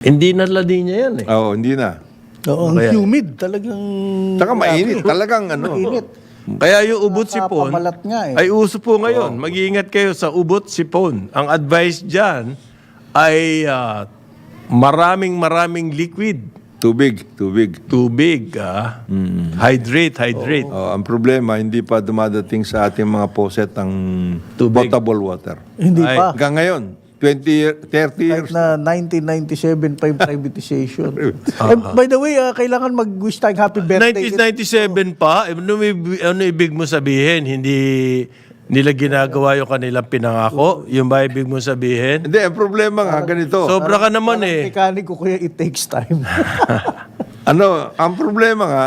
Hindi na La Nina yan eh. Oo, hindi na. Oo, ang Kaya- humid talagang... Saka mainit. Talagang ano. Mainit. Kaya yung ubot sipon nga eh. ay uso po ngayon. Mag-iingat kayo sa ubot sipon. Ang advice dyan ay ah, maraming maraming liquid. Tubig, tubig. Tubig. ah. Hydrate, hydrate. Oh, ang problema, hindi pa dumadating sa ating mga poset ang Tubig. potable water. Hindi Ay, pa. Hanggang ngayon, 20, year- 30 years. Kahit na 1997 pa yung privatization. And by the way, ah, kailangan mag-wish tayong happy birthday. 1997 pa, eh, ano, ibig- ano ibig mo sabihin? Hindi nila ginagawa yung kanilang pinangako? Yung ba ibig mo sabihin? Hindi, ang problema nga, ganito. Sobra ka naman Parang eh. mekaniko kuya, it takes time. ano, ang problema nga,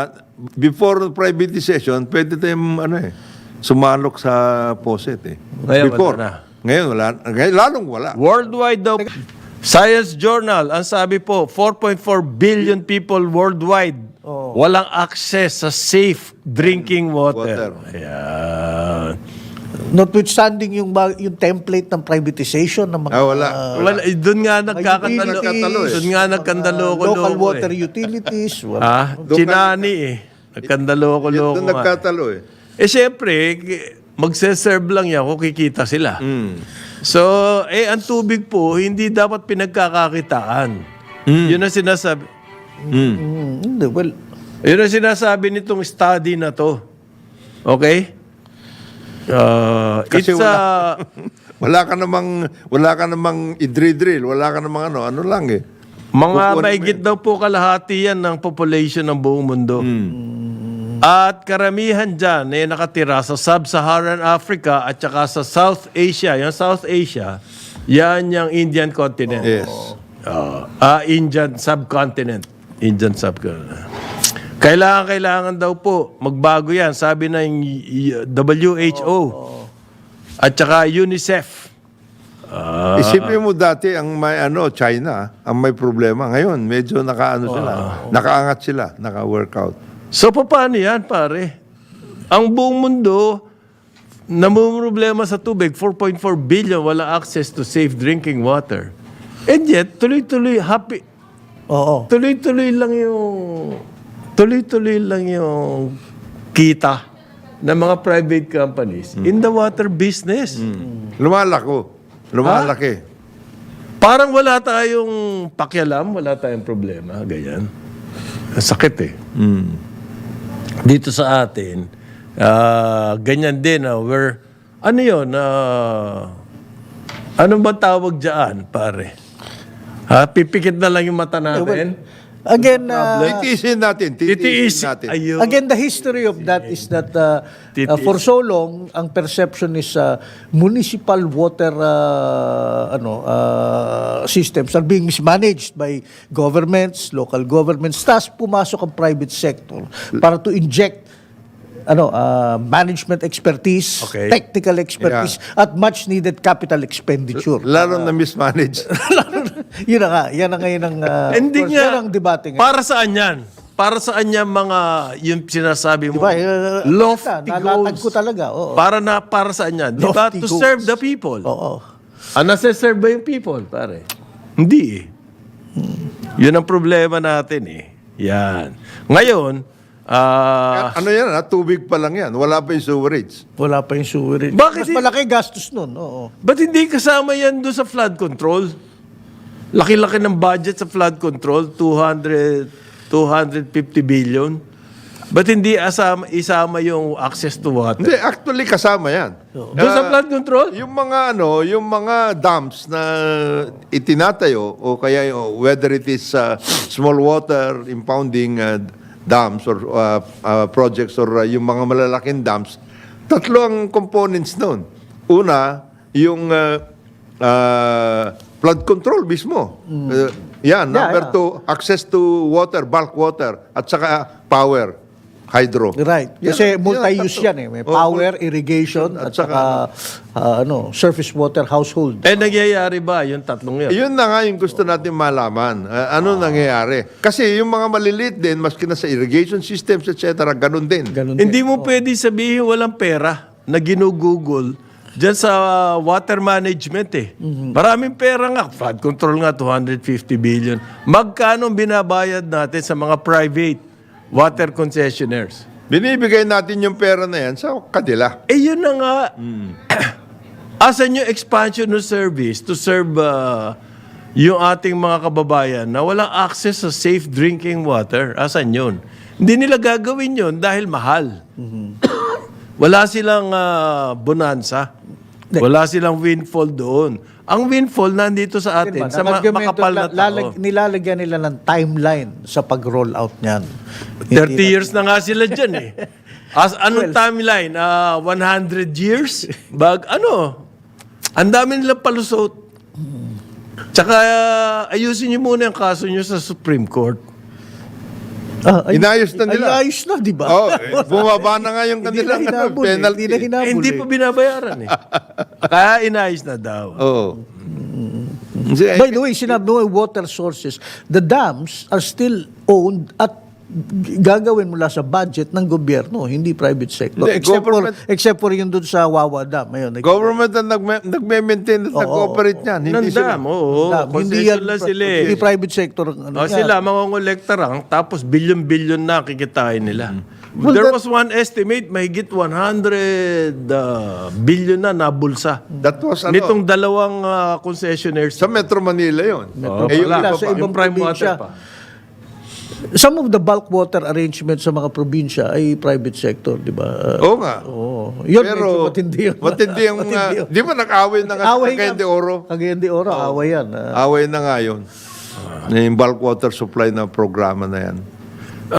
before privatization, pwede tayong ano eh, sumalok sa poset eh. Ngayon, before. na. Ngayon, wala. Ngayon, lalong wala. Worldwide daw. Science Journal, ang sabi po, 4.4 billion people worldwide walang access sa safe drinking water. Water. Ayan. Notwithstanding yung, ba- yung template ng privatization ng mga Ah, wala. Wala, eh, doon nga nagkakatalo. Eh. Doon nga nagkandalo ko local water utilities. Wala. Ha? Doon Chinani eh. Nagkandalo ko Doon loko nga. nagkatalo eh. Eh siyempre, magse-serve lang yan kung kikita sila. Mm. So, eh, ang tubig po, hindi dapat pinagkakakitaan. Yun ang sinasabi. Mm. Mm, well, Yun ang sinasabi nitong study na to. Okay? Uh, Kasi it's wala- a- Wala ka namang, wala ka namang idri-drill, wala ka namang ano, ano lang eh. mga Kukunin mahigit daw po kalahati yan ng population ng buong mundo. Hmm. At karamihan dyan eh nakatira sa Sub-Saharan Africa at saka sa South Asia. Yung South Asia, yan yung Indian continent. Yes. Ah, ah, Indian subcontinent. Indian subcontinent. Kailangan, kailangan daw po magbago yan. Sabi ng WHO at saka UNICEF. Ah. Isipin mo dati ang may ano, China, ang may problema. Ngayon, medyo nakaano sila. Nakaangat sila, naka-workout. So, paano yan, pare? Ang buong mundo, namumroblema sa tubig, 4.4 billion wala access to safe drinking water. And yet, tuloy-tuloy, happy, oo. tuloy-tuloy lang yung, tuloy-tuloy lang yung kita ng mga private companies in the water business. Lumalako. Lumalaki. Parang wala tayong pakialam, wala tayong problema, ganyan. Sakit eh. Mm. Dito sa atin, ah, ganyan din, ah, where, ano yun, ah, ano ba tawag dyan, pare? Ha, pipikit na lang yung mata natin? Again, uh, Titiisin natin, titiisin Titiis. natin. Ayun. Again, the history of that is that uh, uh, for so long, ang perception is uh, municipal water uh, ano uh, systems are being mismanaged by governments, local governments. Tapos pumasok ang private sector para to inject ano uh, management expertise, Okay. technical expertise, at much needed capital expenditure. Lalo na mismanage. yun na nga, yan na ngayon ang uh, Hindi of course, nga. ang debate ngayon. Para saan yan? Para saan yan mga, yung sinasabi mo? Diba? Uh, Lofty ko goals. talaga. Oo. Para na, para saan yan? Di ba? Lofty To goals. serve the people. Oo. Ah, nasa-serve ba yung people, pare? Hindi eh. Yun ang problema natin eh. Yan. Ngayon, ah, ano yan, ha? tubig pa lang yan. Wala pa yung sewerage. Wala pa yung sewerage. Bakit Mas di- malaki gastos nun. Oo. ba't hindi kasama yan doon sa flood control? Laki-laki ng budget sa flood control, 200, 250 billion. Ba't hindi asama, isama yung access to water? Hindi, actually kasama yan. Doon sa Ah, flood control? Yung mga ano, yung mga dams na itinatayo o kaya yung- whether it is uh, small water impounding uh, dams or uh, uh, projects or uh, yung mga malalaking dams, tatlo ang components noon. Una, yung uh, uh, flood control mismo. Uh, yan, number yeah. two, access to water, bulk water, at saka power, hydro. Right. Yan- Kasi yan multi-use tatlo. yan eh. May Oh, power, irrigation, at, At saka, ah, ano, surface water household. Eh, nangyayari ba yung tatlong yun? Yun na nga yung gusto natin malaman. Ah, ano nangyayari? Kasi yung mga maliliit din, maski na sa irrigation systems, etc., ganun din. Ganun Hindi mo pwede sabihin walang pera na ginugugol dyan sa water management eh. Maraming pera nga. Flood control nga, 250 billion. Magkano ang binabayad natin sa mga private water concessionaires? Binibigay natin yung pera na yan sa kanila. Eh yun na nga. Asan yung expansion ng service to serve uh, yung ating mga kababayan na walang access sa safe drinking water? Asan yun? Hindi nila gagawin yun dahil mahal. Wala silang uh, bonanza. Wala silang windfall doon. Ang windfall nandito sa atin, sa ma- makapal na lalag- tao. nilalagyan nila ng timeline sa pag-roll out niyan. 30 years na nga sila dyan eh. As, anong timeline? Ah, 100 years? Bag, ano? Ang dami nilang palusot. Tsaka ah, ayusin niyo muna yung kaso niyo sa Supreme Court. Ah, ay- Inayos na nila. Ay, ayos na, di ba? Oh, eh, bumaba na nga yung Hindi na hinabol. eh. penalty. Hindi na hinabol. Eh, hindi eh. pa binabayaran eh. Kaya inayos na daw. Oo. By the way, sinabi mo, water sources, the dams are still owned at gagawin mula sa budget ng gobyerno, hindi private sector. Hindi, except, for, except for yung doon sa Wawa Dam. Ayun, nag- Government ang nagme- nagme-maintain at nag-operate niyan. Hindi sila. Nandam, oo. Dam. Hindi yan, lang sila eh. hindi private sector. ang Ano Oh, yan. sila, mangongolekta lang, tapos bilyon-bilyon na kikitain nila. Well, There that- was one estimate, mahigit 100 uh, billion na nabulsa. That was ano, Nitong dalawang uh, concessionaires. sa Metro Manila yun. Oh, eh, yung iba sa ibang Yung prime probinsya. water pa. Some of the bulk water arrangements sa mga probinsya ay private sector, di ba? Oo nga. Oo. Yun, Pero, medyo matindi yun. matindi yung, Matindi uh, yun. di ba nag-away na nga sa Away Cagayan de Oro? Cagayan de Oro, away yan. ah. Away na nga yun. Yung bulk water supply na programa na yan.